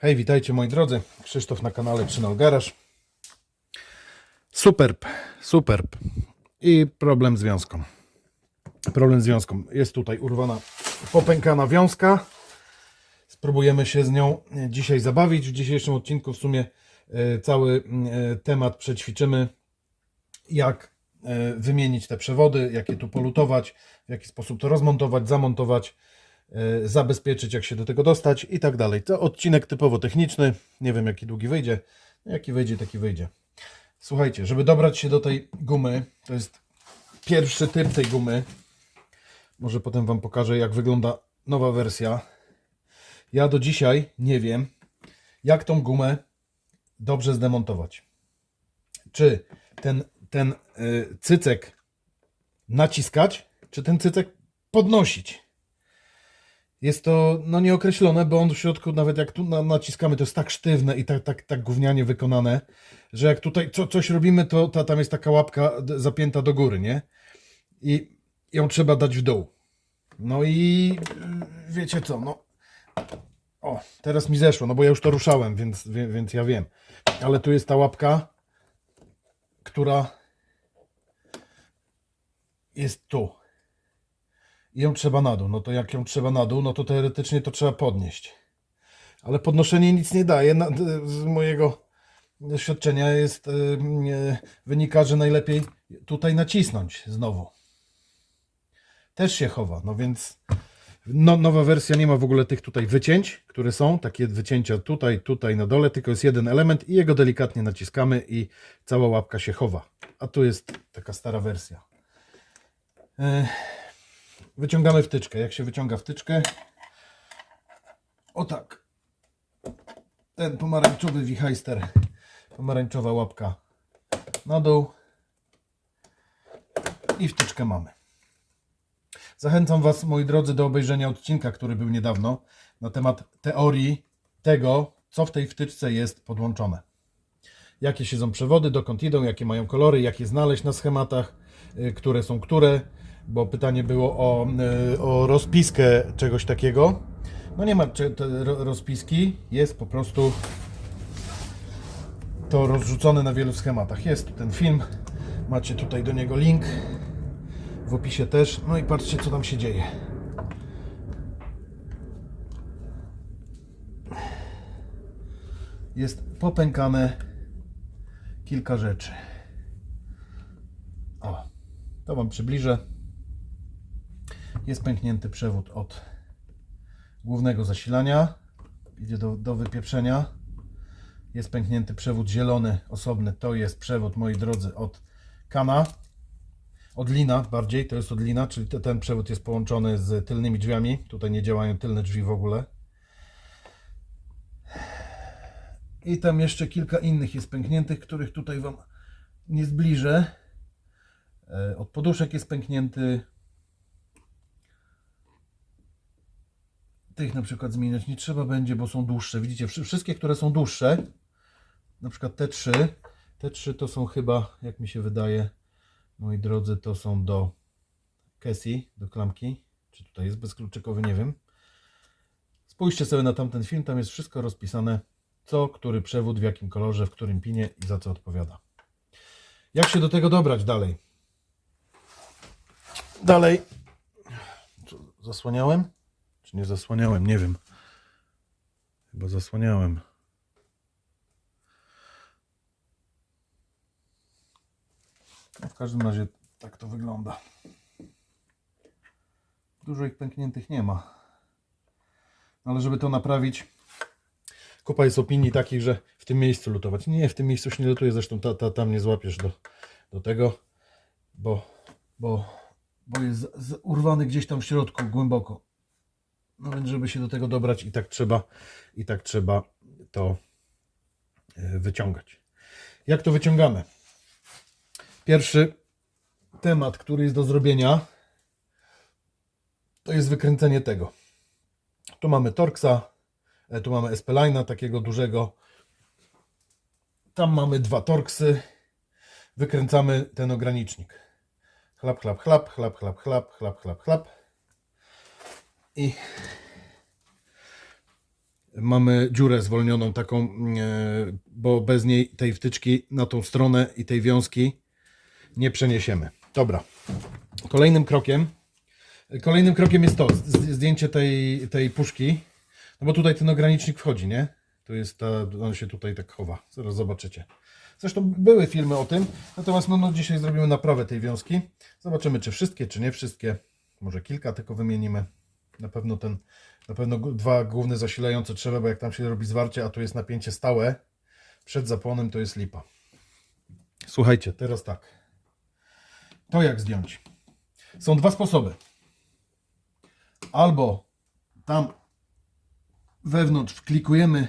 Hej, witajcie moi drodzy. Krzysztof na kanale Trzynal Garaż. Superb, superb. I problem z wiązką. Problem z wiązką. Jest tutaj urwana, popękana wiązka. Spróbujemy się z nią dzisiaj zabawić. W dzisiejszym odcinku w sumie e, cały e, temat przećwiczymy. Jak e, wymienić te przewody, jak je tu polutować, w jaki sposób to rozmontować, zamontować e, zabezpieczyć, jak się do tego dostać i tak dalej. To odcinek typowo techniczny. Nie wiem, jaki długi wyjdzie. Jaki wyjdzie, taki wyjdzie. Słuchajcie, żeby dobrać się do tej gumy, to jest pierwszy typ tej gumy. Może potem Wam pokażę, jak wygląda nowa wersja. Ja do dzisiaj nie wiem, jak tą gumę dobrze zdemontować. Czy ten, ten y, cycek naciskać, czy ten cycek podnosić jest to no, nieokreślone, bo on w środku, nawet jak tu na, naciskamy, to jest tak sztywne i tak, tak, tak gównianie wykonane, że jak tutaj co, coś robimy, to ta, tam jest taka łapka zapięta do góry, nie? I ją trzeba dać w dół. No i y, wiecie co, no. O, teraz mi zeszło, no bo ja już to ruszałem, więc, więc ja wiem. Ale tu jest ta łapka, która jest tu i ją trzeba na dół. No to jak ją trzeba na dół, no to teoretycznie to trzeba podnieść. Ale podnoszenie nic nie daje. Z mojego doświadczenia jest, y, wynika, że najlepiej tutaj nacisnąć znowu. Też się chowa, no więc no, nowa wersja nie ma w ogóle tych tutaj wycięć, które są, takie wycięcia tutaj, tutaj na dole, tylko jest jeden element i jego delikatnie naciskamy i cała łapka się chowa. A tu jest taka stara wersja. Ech. Wyciągamy wtyczkę. Jak się wyciąga wtyczkę? O tak. Ten pomarańczowy wichajster. Pomarańczowa łapka na dół. I wtyczkę mamy. Zachęcam Was, moi drodzy, do obejrzenia odcinka, który był niedawno, na temat teorii tego, co w tej wtyczce jest podłączone. Jakie siedzą przewody, dokąd idą, jakie mają kolory, jak je znaleźć na schematach, y, które są które, bo pytanie było o, y, o rozpiskę czegoś takiego. No nie ma rozpiski, jest po prostu to rozrzucone na wielu schematach. Jest ten film, macie tutaj do niego link, w opisie też. No i patrzcie, co tam się dzieje. Jest popękane kilka rzeczy. O, to Wam przybliżę. Jest pęknięty przewód od głównego zasilania. Idzie do, do wypieprzenia. Jest pęknięty przewód zielony, osobny. To jest przewód, moi drodzy, od kana. Od lina bardziej, to jest od lina, czyli te, ten przewód jest połączony z tylnymi drzwiami. Tutaj nie działają tylne drzwi w ogóle. I tam jeszcze kilka innych jest pękniętych, których tutaj Wam nie zbliżę. E, Od poduszek jest pęknięty. Tych na przykład zmieniać nie trzeba będzie, bo są dłuższe. Widzicie, wszy- wszystkie, które są dłuższe, na przykład te trzy, te trzy to są chyba, jak mi się wydaje, moi drodzy, to są do Cassie, do klamki. Czy tutaj jest bezkluczykowy, nie wiem. Spójrzcie sobie na tamten film, tam jest wszystko rozpisane, co, który przewód, w jakim kolorze, w którym pinie i za co odpowiada. Jak się do tego dobrać dalej? Dalej. Zasłaniałem? Czy nie zasłaniałem? Nie wiem. Chyba zasłaniałem. No, w każdym razie tak to wygląda. Dużo ich pękniętych nie ma. Ale żeby to naprawić, kupa jest opinii takich, że w tym miejscu lutować. Nie, w tym miejscu się nie lutuje, zresztą ta, ta, tam nie złapiesz do, do tego, bo, bo, bo jest z, z, urwany gdzieś tam w środku, głęboko. No więc żeby się do tego dobrać i tak trzeba, i tak trzeba to e, wyciągać. Jak to wyciągamy? Pierwszy temat, który jest do zrobienia, to jest wykręcenie tego. Tu mamy Torxa, e, tu mamy Espelina, takiego dużego. Tam mamy dwa Torksy. Wykręcamy ten ogranicznik. Chlap, chlap, chlap, chlap, chlap, chlap, chlap, chlap, chlap. I mamy dziurę zwolnioną taką, e, bo bez niej tej wtyczki na tą stronę i tej wiązki nie przeniesiemy. Dobra. Kolejnym krokiem Kolejnym krokiem jest to, zdjęcie tej, tej puszki, no bo tutaj ten ogranicznik wchodzi, nie? To jest ta, on się tutaj tak chowa, zaraz zobaczycie. Zresztą były filmy o tym, natomiast no, no dzisiaj zrobimy naprawę tej wiązki. Zobaczymy, czy wszystkie, czy nie wszystkie. Może kilka tylko wymienimy. Na pewno ten, na pewno dwa główne zasilające trzeba, bo jak tam się robi zwarcie, a tu jest napięcie stałe, przed zapłonem to jest lipa. Słuchajcie, teraz tak. To jak zdjąć? Są dwa sposoby albo tam wewnątrz wklikujemy,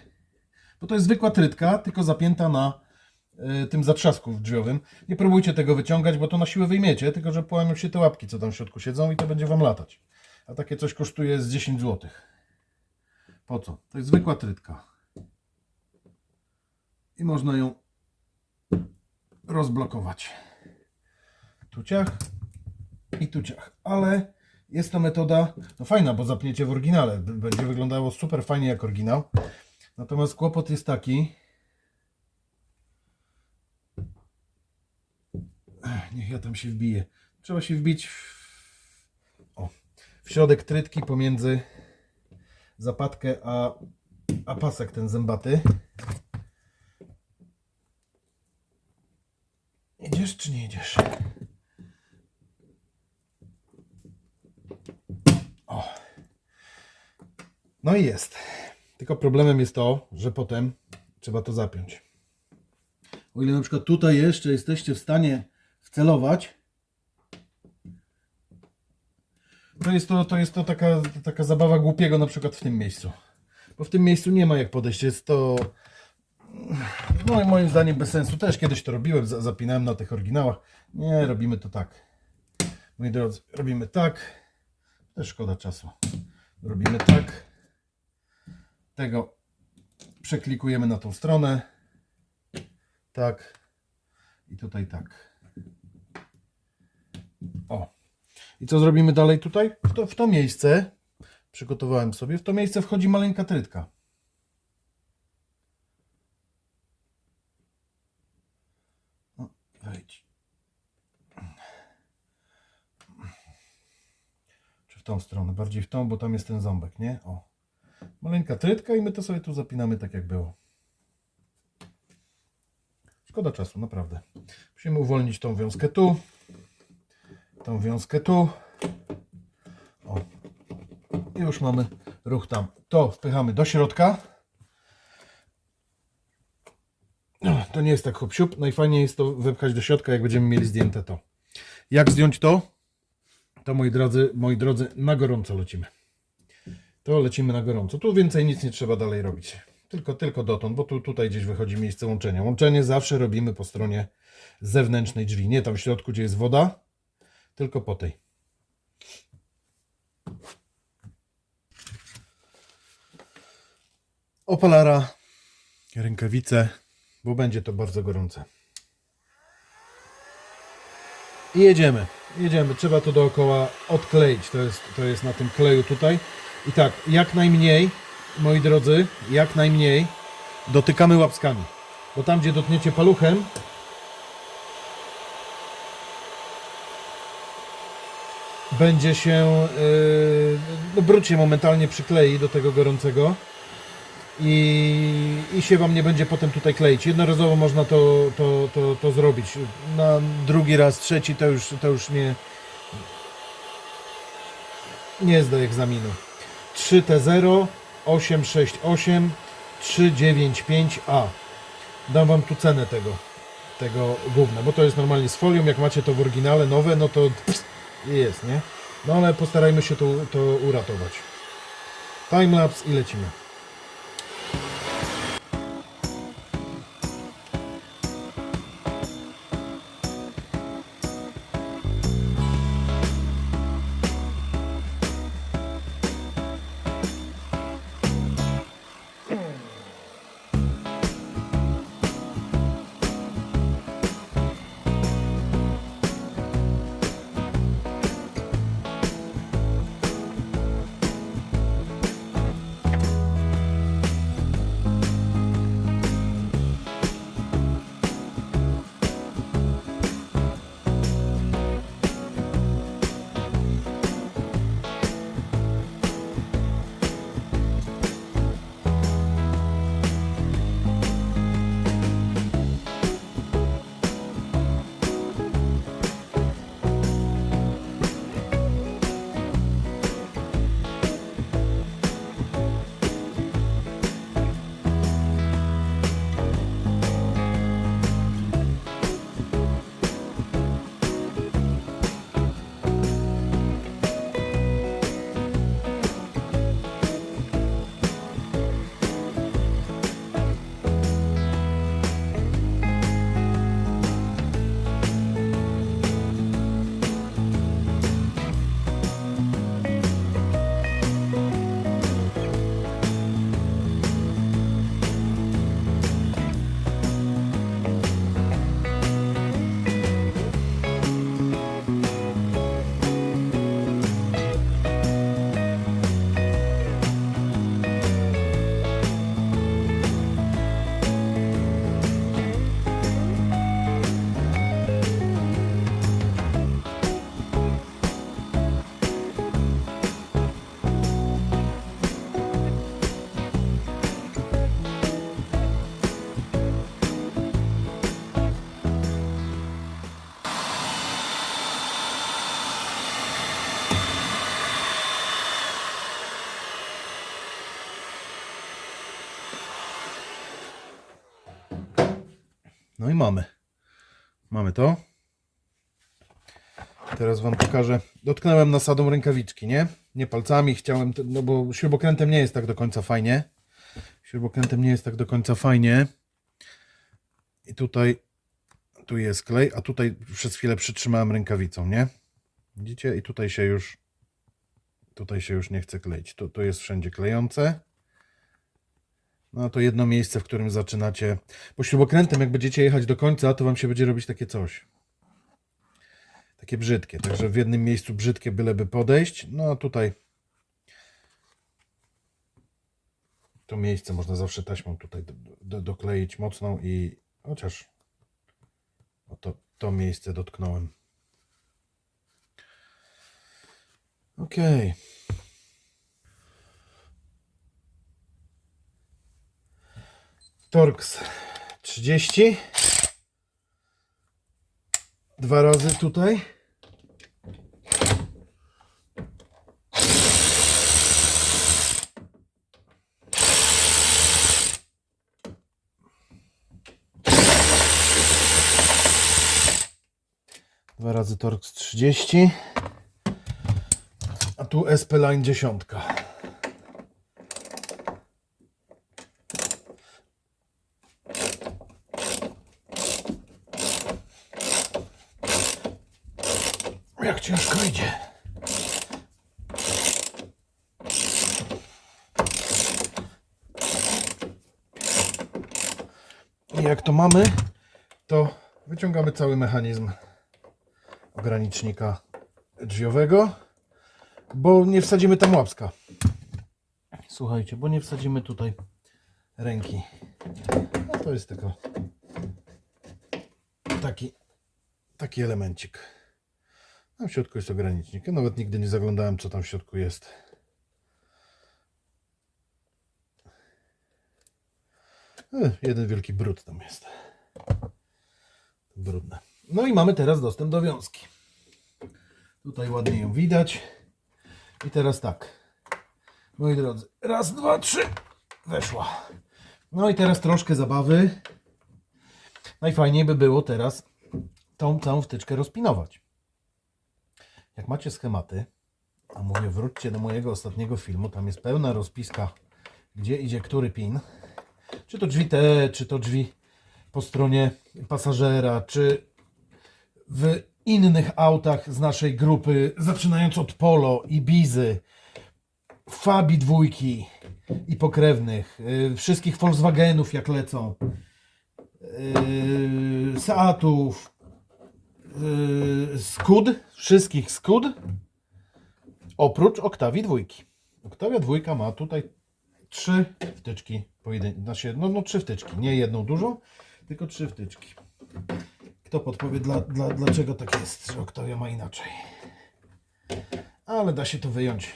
bo to jest zwykła trytka, tylko zapięta na y, tym zatrzasku drzwiowym. Nie próbujcie tego wyciągać, bo to na siłę wyjmiecie, tylko że połamią się te łapki, co tam w środku siedzą i to będzie Wam latać. A takie coś kosztuje z 10 zł. Po co? To jest zwykła trytka. I można ją rozblokować. Tu ciach i tu ciach. Ale jest to metoda no fajna, bo zapniecie w oryginale. Będzie wyglądało super fajnie jak oryginał. Natomiast kłopot jest taki. Ech, Niech ja tam się wbiję. Trzeba się wbić w środek trytki pomiędzy zapadkę a, a pasek ten zębaty. Idziesz czy nie idziesz? No i jest. Tylko problemem jest to, że potem trzeba to zapiąć. O ile na przykład tutaj jeszcze jesteście w stanie wcelować, to jest to, to, jest to taka, taka zabawa głupiego na przykład w tym miejscu. Bo w tym miejscu nie ma jak podejść. Jest to no, moim zdaniem bez sensu. Też kiedyś to robiłem, za- zapinałem na tych oryginałach. Nie, robimy to tak. Moi drodzy, robimy tak. Też szkoda czasu. Robimy tak. Tego przeklikujemy na tą stronę. Tak. I tutaj tak. O. I co zrobimy dalej tutaj? W to, w to miejsce, przygotowałem sobie, w to miejsce wchodzi maleńka trytka. O, wejdź. Czy w tą stronę? Bardziej w tą, bo tam jest ten ząbek, nie? O. Maleńka trytka i my to sobie tu zapinamy tak jak było. Szkoda czasu, naprawdę. Musimy uwolnić tą wiązkę tu. Tą wiązkę tu. O. I już mamy ruch tam. To wpychamy do środka. To nie jest tak hop siup. Najfajniej jest to wypchać do środka, jak będziemy mieli zdjęte to. Jak zdjąć to? To moi drodzy, moi drodzy, na gorąco lecimy. To lecimy na gorąco. Tu więcej nic nie trzeba dalej robić. Tylko, tylko dotąd, bo tu, tutaj gdzieś wychodzi miejsce łączenia. Łączenie zawsze robimy po stronie zewnętrznej drzwi. Nie tam w środku, gdzie jest woda, tylko po tej. Opalara, rękawice, bo będzie to bardzo gorące. I jedziemy. Jedziemy. Trzeba to dookoła odkleić. To jest, to jest na tym kleju tutaj. I tak, jak najmniej, moi drodzy, jak najmniej dotykamy łapskami. Bo tam, gdzie dotkniecie paluchem, będzie się, yy, no brud się momentalnie przyklei do tego gorącego i, i się Wam nie będzie potem tutaj kleić. Jednorazowo można to, to, to, to zrobić. Na drugi raz, trzeci to już, to już nie, nie zda egzaminu. 3T0 868 395A. Dam Wam tu cenę tego, tego gówna, bo to jest normalnie z folią. Jak macie to w oryginale nowe, no to pst, jest, nie? No ale postarajmy się to, to uratować. Timelapse i lecimy. No i mamy. Mamy to. Teraz Wam pokażę. Dotknąłem nasadą rękawiczki, nie? Nie palcami, chciałem, no bo śrubokrętem nie jest tak do końca fajnie. Śrubokrętem nie jest tak do końca fajnie. I tutaj, tu jest klej, a tutaj przez chwilę przytrzymałem rękawicą, nie? Widzicie? I tutaj się już, tutaj się już nie chce kleić. To, to jest wszędzie klejące. No to jedno miejsce, w którym zaczynacie. Bo śrubokrętem, jak będziecie jechać do końca, to wam się będzie robić takie coś. Takie brzydkie. Także w jednym miejscu brzydkie, byleby podejść. No a tutaj to miejsce można zawsze taśmą tutaj do, do, dokleić mocną i chociaż o to, to miejsce dotknąłem. Okej. Torx 30. Dwa razy tutaj. Dwa razy Torx 30. A tu SP Line 10. Jak ciężko idzie. I jak to mamy, to wyciągamy cały mechanizm ogranicznika drzwiowego, bo nie wsadzimy tam łapska. Słuchajcie, bo nie wsadzimy tutaj ręki. No to jest tylko taki, taki elemencik. Tam w środku jest ogranicznik. Ja nawet nigdy nie zaglądałem, co tam w środku jest. E, jeden wielki brud tam jest. Brudne. No i mamy teraz dostęp do wiązki. Tutaj ładnie ją widać. I teraz tak. Moi drodzy, raz, dwa, trzy. Weszła. No i teraz troszkę zabawy. Najfajniej by było teraz tą całą wtyczkę rozpinować. Jak macie schematy, a mówię, wróćcie do mojego ostatniego filmu, tam jest pełna rozpiska, gdzie idzie który pin. Czy to drzwi te, czy to drzwi po stronie pasażera, czy w innych autach z naszej grupy, zaczynając od Polo, Ibizy, Fabi dwójki i pokrewnych, yy, wszystkich Volkswagenów jak lecą, yy, Seatów, Skud, wszystkich Skud, oprócz Octavii dwójki. Octavia dwójka ma tutaj trzy wtyczki pojedyncze, znaczy, no, no trzy wtyczki, nie jedną dużą, tylko trzy wtyczki. Kto podpowie, dla, dla, dlaczego tak jest, że Octavia ma inaczej. Ale da się to wyjąć,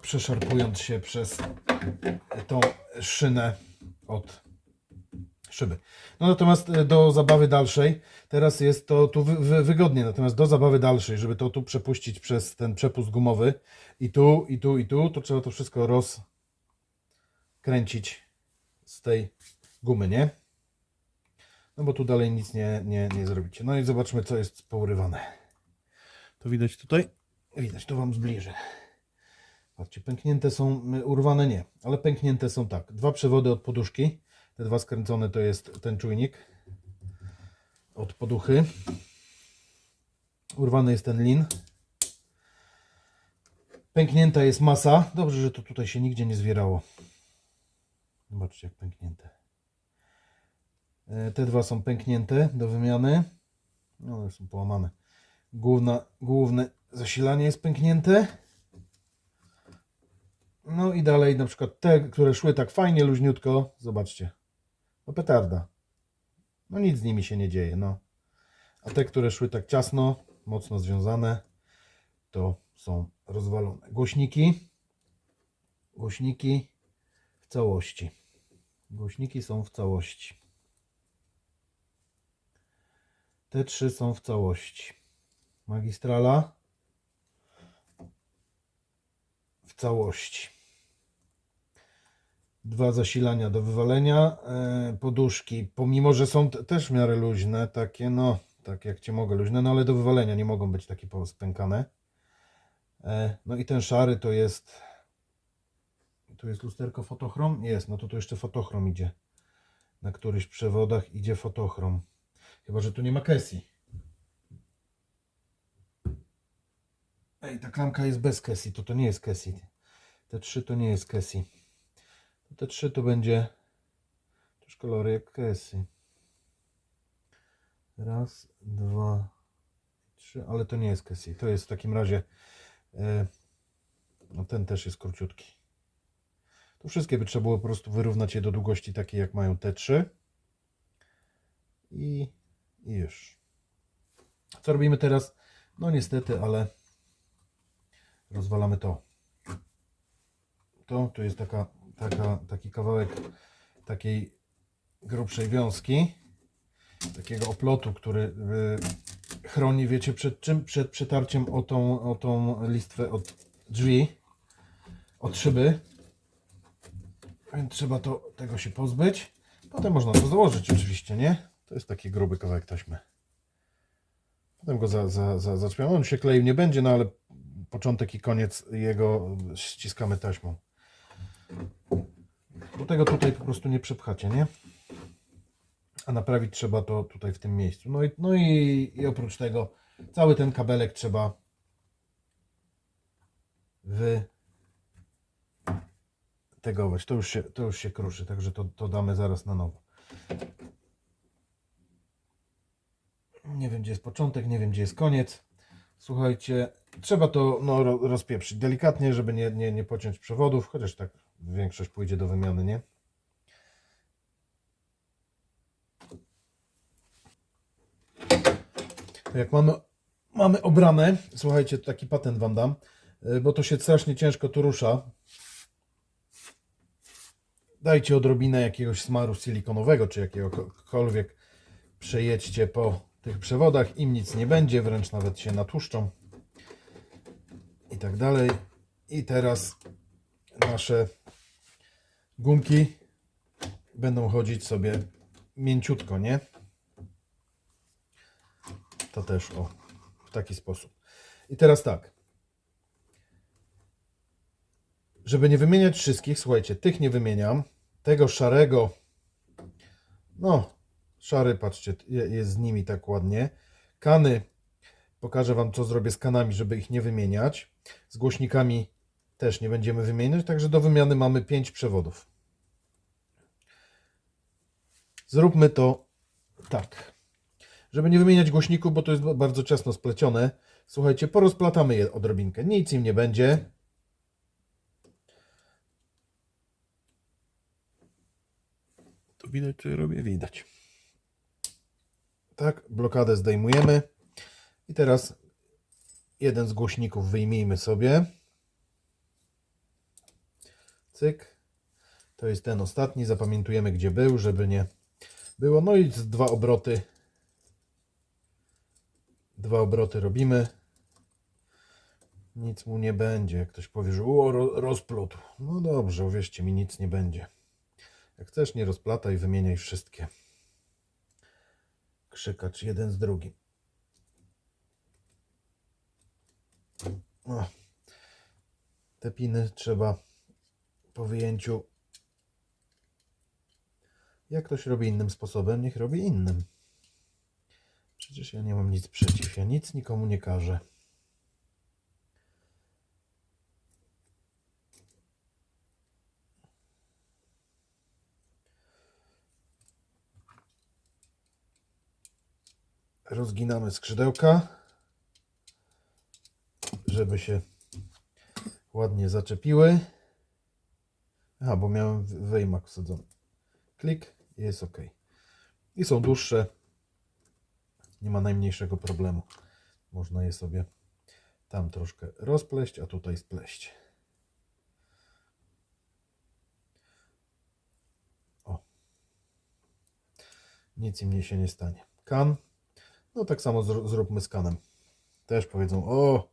przeszarpując się przez tą szynę od szyby. No natomiast e, do zabawy dalszej, teraz jest to tu wy, wy, wygodnie, natomiast do zabawy dalszej, żeby to tu przepuścić przez ten przepust gumowy i tu, i tu, i tu, to trzeba to wszystko rozkręcić z tej gumy, nie? No bo tu dalej nic nie, nie, nie zrobicie. No i zobaczmy, co jest pourywane. To widać tutaj? Widać, to Wam zbliżę. Patrzcie, pęknięte są, y, urwane nie, ale pęknięte są tak. Dwa przewody od poduszki. Te dwa skręcone to jest ten czujnik od poduchy. Urwany jest ten lin. Pęknięta jest masa. Dobrze, że to tutaj się nigdzie nie zwierało. Zobaczcie, jak pęknięte. E, Te dwa są pęknięte do wymiany. No, one są połamane. Główna, główne zasilanie jest pęknięte. No i dalej na przykład te, które szły tak fajnie, luźniutko. Zobaczcie. No petarda. No nic z nimi się nie dzieje, no. A te, które szły tak ciasno, mocno związane, to są rozwalone. Głośniki. Głośniki w całości. Głośniki są w całości. Te trzy są w całości. Magistrala w całości. Dwa zasilania do wywalenia. E, poduszki, pomimo że są też w miarę luźne, takie no, tak jak cię mogę luźne, no ale do wywalenia nie mogą być takie spękane. E, no i ten szary to jest. Tu jest lusterko fotochrom? Jest, no to tu jeszcze fotochrom idzie. Na któryś przewodach idzie fotochrom. Chyba, że tu nie ma Kessi. Ej, ta klamka jest bez Kessi, to to nie jest Kessi. Te trzy to nie jest Kessi. Te trzy to będzie też kolory jak Kessi. Raz, dwa, trzy, ale to nie jest Kessi. To jest w takim razie e, no ten też jest króciutki. Tu wszystkie by trzeba było po prostu wyrównać je do długości takiej jak mają te trzy. I, I już. Co robimy teraz? No niestety, ale rozwalamy to. To tu jest taka, taka, taki kawałek takiej grubszej wiązki, takiego oplotu, który y, chroni, wiecie, przed czym? Przed przetarciem o tą, o tą listwę od drzwi, od szyby. Więc trzeba to, tego się pozbyć. Potem można to założyć oczywiście, nie? To jest taki gruby kawałek taśmy. Potem go za, za, za. On się kleił nie będzie, no ale początek i koniec jego ściskamy taśmą. Bo tego tutaj po prostu nie przepchacie, nie? A naprawić trzeba to tutaj w tym miejscu. No i, no i, i oprócz tego cały ten kabelek trzeba wy tegować. To już się, to już się kruszy, także to, to damy zaraz na nowo. Nie wiem, gdzie jest początek, nie wiem, gdzie jest koniec. Słuchajcie, trzeba to no, ro- rozpieprzyć delikatnie, żeby nie, nie, nie pociąć przewodów, chociaż tak większość pójdzie do wymiany, nie? Jak mamy, mamy obrane, słuchajcie, taki patent Wam dam, y, bo to się strasznie ciężko tu rusza. Dajcie odrobinę jakiegoś smaru silikonowego, czy jakiegokolwiek. Przejedźcie po tych przewodach, im nic nie będzie, wręcz nawet się natłuszczą. I tak dalej. I teraz nasze gumki będą chodzić sobie mięciutko, nie? To też o, w taki sposób. I teraz tak. Żeby nie wymieniać wszystkich, słuchajcie, tych nie wymieniam. Tego szarego, no, szary, patrzcie, je- jest z nimi tak ładnie. Kany, pokażę Wam, co zrobię z kanami, żeby ich nie wymieniać. Z głośnikami też nie będziemy wymieniać, także do wymiany mamy 5 przewodów. Zróbmy to tak. Żeby nie wymieniać głośników, bo to jest bardzo ciasno splecione. Słuchajcie, porozplatamy je odrobinkę. Nic im nie będzie. To widać, ja robię? Widać. Tak, blokadę zdejmujemy. I teraz jeden z głośników wyjmijmy sobie. Cyk. To jest ten ostatni. Zapamiętujemy, gdzie był, żeby nie było. No i dwa obroty. Dwa obroty robimy. Nic mu nie będzie. Jak ktoś powie, że o, ro- rozplótł. No dobrze, uwierzcie mi, nic nie będzie. Jak chcesz, nie rozplataj, wymieniaj wszystkie. Krzykacz jeden z drugim. O. Te piny trzeba po wyjęciu. Jak ktoś robi innym sposobem, niech robi innym. Przecież ja nie mam nic przeciw. Ja nic nikomu nie każę. Rozginamy skrzydełka, żeby się ładnie zaczepiły. Aha, bo miałem wyjmak wsadzony. Klik i jest ok. I są dłuższe. Nie ma najmniejszego problemu. Można je sobie tam troszkę rozpleść, a tutaj spleść. O. Nic im nie się nie stanie. Kan. No tak samo zr- zróbmy z kanem. Też powiedzą, o,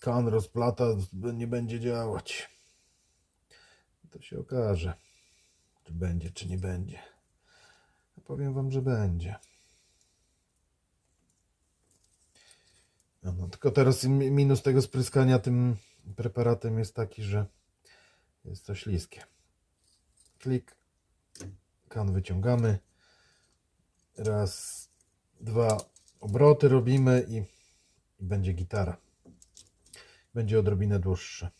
kan rozplata, nie będzie działać. To się okaże. czy będzie, czy nie będzie. Powiem Wam, że będzie. No, no, tylko teraz mi- minus tego spryskania tym preparatem jest taki, że jest to śliskie. Klik, kan wyciągamy. Raz, dwa obroty robimy i, i będzie gitara. Będzie odrobinę dłuższe.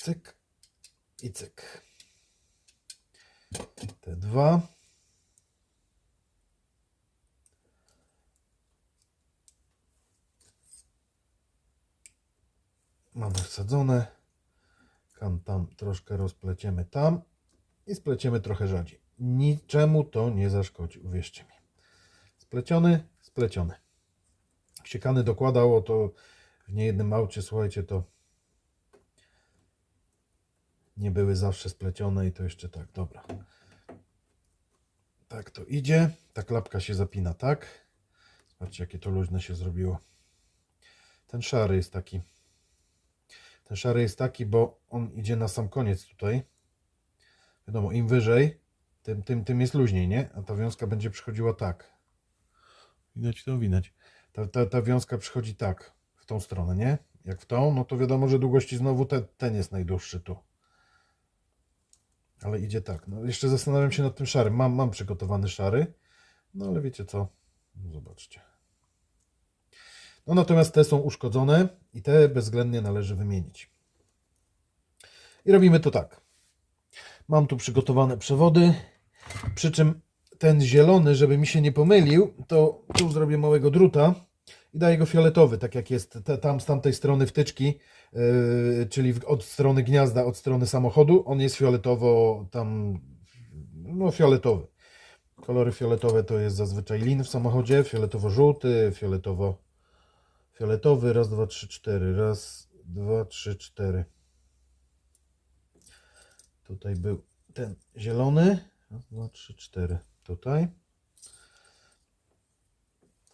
Cyk i cyk. Te dwa. Mamy wsadzone. Kan tam troszkę rozpleciemy tam i spleciemy trochę rzadziej. Niczemu to nie zaszkodzi, uwierzcie mi. Spleciony, spleciony. Jak się dokładało to w niejednym aucie, słuchajcie, to nie były zawsze splecione i to jeszcze tak, dobra. Tak to idzie. Ta klapka się zapina tak. Zobaczcie, jakie to luźne się zrobiło. Ten szary jest taki. Ten szary jest taki, bo on idzie na sam koniec tutaj. Wiadomo, im wyżej, tym, tym, tym jest luźniej, nie? A ta wiązka będzie przychodziła tak. Widać to? Widać. Ta, ta, ta wiązka przychodzi tak, w tą stronę, nie? Jak w tą, no to wiadomo, że długości znowu te, ten jest najdłuższy tu. Ale idzie tak. No jeszcze zastanawiam się nad tym szarym. Mam, mam przygotowany szary. No ale wiecie co? No, Zobaczcie. No natomiast te są uszkodzone i te bezwzględnie należy wymienić. I robimy to tak. Mam tu przygotowane przewody, przy czym ten zielony, żeby mi się nie pomylił, to tu zrobię małego druta i daję go fioletowy, tak jak jest tam z tamtej strony wtyczki, czyli w, od strony gniazda, od strony samochodu, on jest fioletowo tam, no fioletowy. Kolory fioletowe to jest zazwyczaj lin w samochodzie, fioletowo-żółty, fioletowo fioletowy, raz, dwa, trzy, cztery, raz, dwa, trzy, cztery. Tutaj był ten zielony, raz, dwa, trzy, cztery, tutaj.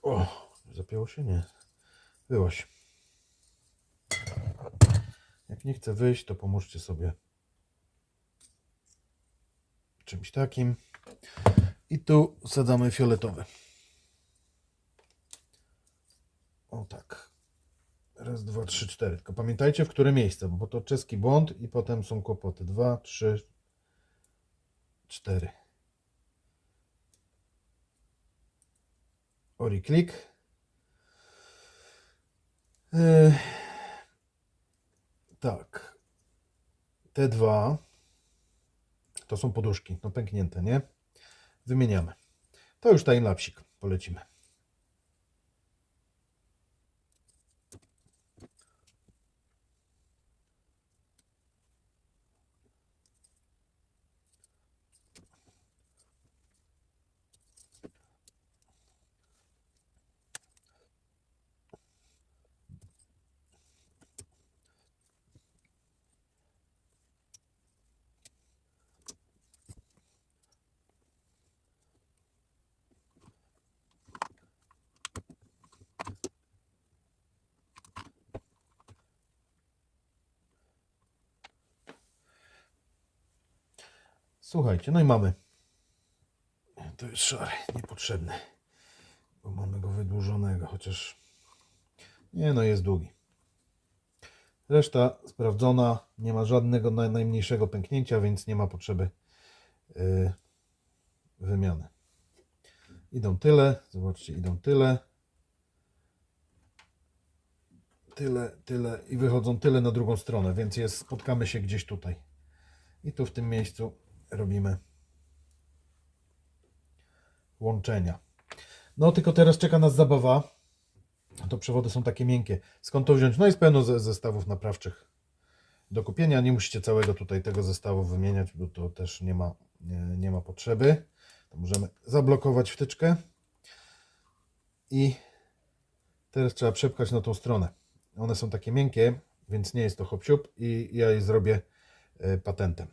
O, zapięło się? Nie. Wyłaś. Jak nie chce wyjść, to pomóżcie sobie czymś takim. I tu sadzamy fioletowy. O tak. Raz, dwa, trzy, cztery. Tylko pamiętajcie, w które miejsce, bo to czeski błąd i potem są kłopoty. Dwa, trzy, cztery. Ori klik. Yy, tak. Te dwa to są poduszki, no pęknięte, nie? Wymieniamy. To już timelapsik. Polecimy. Słuchajcie, no i mamy. To jest szary, niepotrzebny. Bo mamy go wydłużonego, chociaż nie no, jest długi. Reszta sprawdzona, nie ma żadnego naj, najmniejszego pęknięcia, więc nie ma potrzeby yy, wymiany. Idą tyle, zobaczcie, idą tyle. Tyle, tyle i wychodzą tyle na drugą stronę, więc jest, spotkamy się gdzieś tutaj. I tu w tym miejscu robimy łączenia. No tylko teraz czeka nas zabawa. To przewody są takie miękkie. Skąd to wziąć? No jest pełno ze, zestawów naprawczych do kupienia. Nie musicie całego tutaj tego zestawu wymieniać, bo to też nie ma, nie, nie ma potrzeby. To możemy zablokować wtyczkę i teraz trzeba przepchać na tą stronę. One są takie miękkie, więc nie jest to hop i ja je zrobię e, patentem.